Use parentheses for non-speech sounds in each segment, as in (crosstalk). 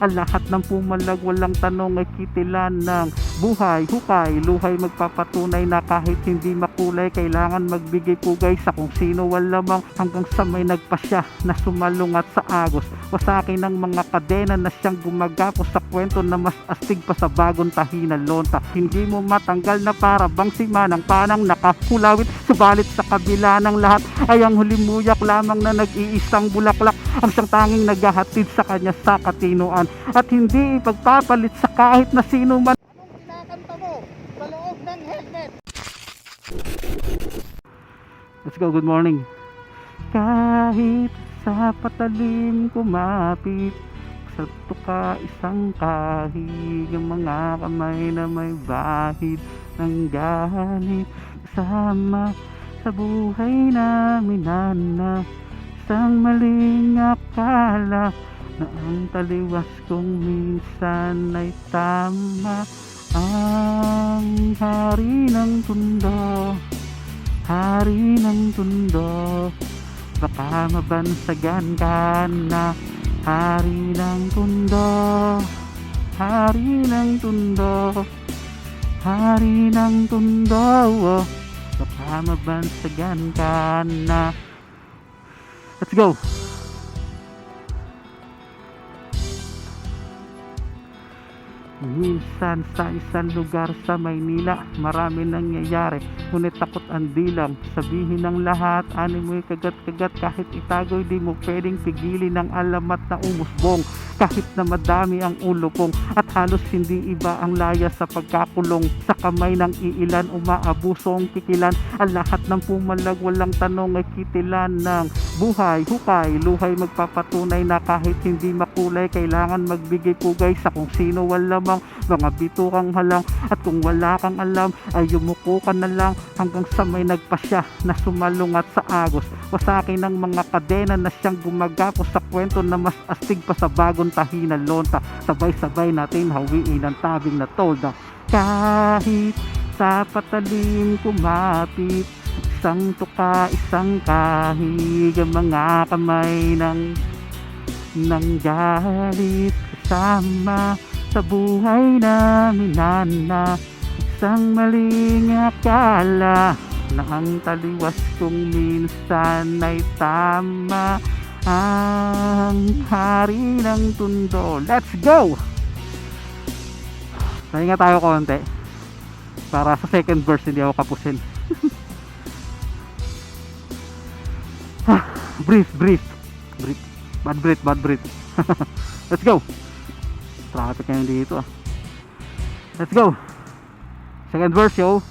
Ang lahat ng pumalag walang tanong ay kitilan ng buhay, hukay, luhay. Magpapatunay na kahit hindi makulay kailangan magbigay pugay sa kung sino. Walamang hanggang sa may nagpasya na sumalungat sa agos. Wasakin ng mga kadena na siyang gumagapos sa kwento na mas astig pa sa bagong tahinan lonta. Hindi mo matanggal na para bang si manang panang nakakulawit subalit sa kabila ng lahat ay ang hulimuyak lamang na nag-iisang bulaklak. Ang siyang tanging naghahatid sa kanya sa katinuan at hindi ipagpapalit sa kahit na sino man Anong kinakanta mo sa loob ng helmet? Let's go, good morning. Kahit sa patalim kumapit sa tuka isang kahig ang mga kamay na may bahid ng galit kasama sa buhay namin na isang maling akala na ang taliwas kong minsan ay tama ang hari ng tundo Hari ng tundo Baka mabansagan ka na Hari ng tundo Hari ng tundo Hari ng tundo oh. Baka mabansagan ka na Let's go! Minsan sa isang lugar sa Maynila Marami nangyayari. Ngunit takot ang dilang Sabihin ng lahat Ano mo'y kagat-kagat. Kahit itago di mo pwedeng pigilin Ang alamat na umusbong. Kahit na madami ang ulo pong At halos hindi iba ang laya sa pagkakulong. Sa kamay ng iilan Umaabuso ang pikilan Ang lahat ng pumalag Walang tanong ay kitilan ng buhay, hukay, luhay magpapatunay na kahit hindi makulay kailangan magbigay pugay sa kung sino walamang mga bitukang halang at kung wala kang alam ay yumuko ka na lang hanggang sa may nagpasya na sumalungat sa agos. Wasakin ng mga kadena na siyang gumagapos sa kwento na mas astig pa sa bagong tahinan lonta. Sabay-sabay natin hawiin ang tabing na tolda. Kahit sa patalim kumapit isang tuka, isang kahig ang mga kamay ng ng galit kasama sa buhay namin na isang maling akala na ang taliwas kong minsan ay tama. Ang hari ng tundo. Let's go! Pahinga tayo konti. Para sa second verse hindi ako kapusin breathe, breathe. Breathe. Bad breath, bad breath. (laughs) Let's go. Traffic ngayon dito ah. Let's go. Second verse, yo.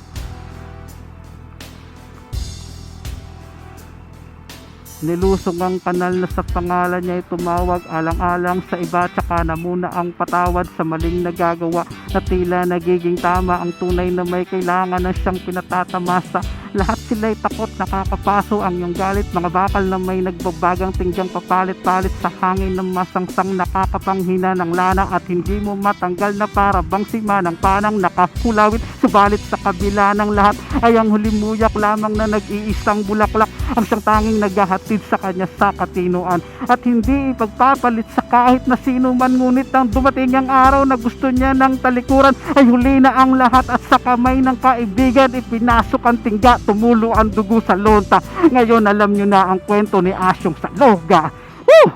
Nilusog ang kanal na sa pangalan niya ay tumawag alang-alang sa iba tsaka na muna ang patawad sa maling nagagawa na tila nagiging tama ang tunay na may kailangan na siyang pinatatamasa lahat sila'y takot nakakapaso ang iyong galit. Mga bakal na may nagbabagang tinggang papalit-palit sa hangin ng masangsang nakakapanghina ng lana at hindi mo matanggal na para bang si manang panang nakakulawit subalit sa kabila ng lahat ay ang hulimuyak lamang na nag-iisang bulaklak. Ang siyang tanging naghahatid sa kanya sa katinuan at hindi ipagpapalit sa kahit na sino man ngunit nang dumating ang araw na gusto niya ng talikuran ay huli na ang lahat at sa kamay ng kaibigan ipinasok ang tingga tumulo ang dugo sa lonta. Ngayon alam nyo na ang kwento ni Asyong sa loga Woo!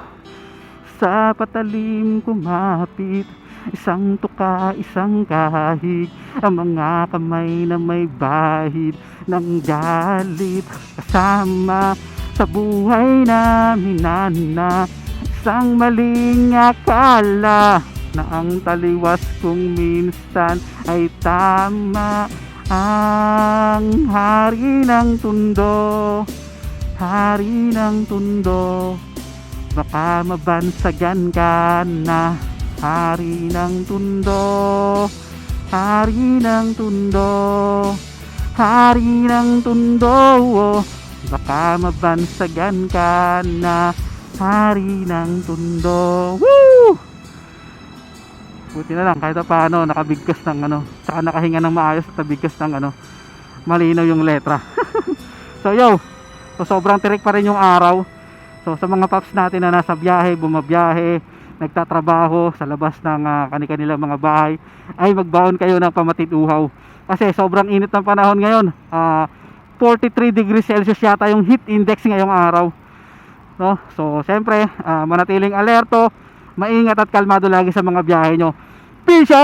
sa patalim kumapit isang tuka, isang kahig. Ang mga kamay na may bahid ng galit. Kasama sa buhay namin na isang maling akala na ang taliwas kong minsan ay tama ang hari ng tundo hari ng tundo. Baka mabansagan ka na hari ng tundo hari ng tundo hari ng tundo. Baka mabansagan ka na hari ng tundo. Woo! Buti na lang kahit pa paano nakabigkas ng ano saka nakahinga ng maayos at nabigkas ng ano malinaw yung letra. (laughs) So yo! So sobrang tirik pa rin yung araw. So sa mga paps natin na nasa biyahe bumabiyahe nagtatrabaho sa labas ng uh, kanilang mga bahay ay magbaon kayo ng pamatid uhaw kasi sobrang init ng panahon ngayon. Ah, 43 degrees Celsius yata yung heat index ngayong araw. No? So siyempre ah, manatiling alerto maingat at kalmado lagi sa mga biyahe nyo 闭手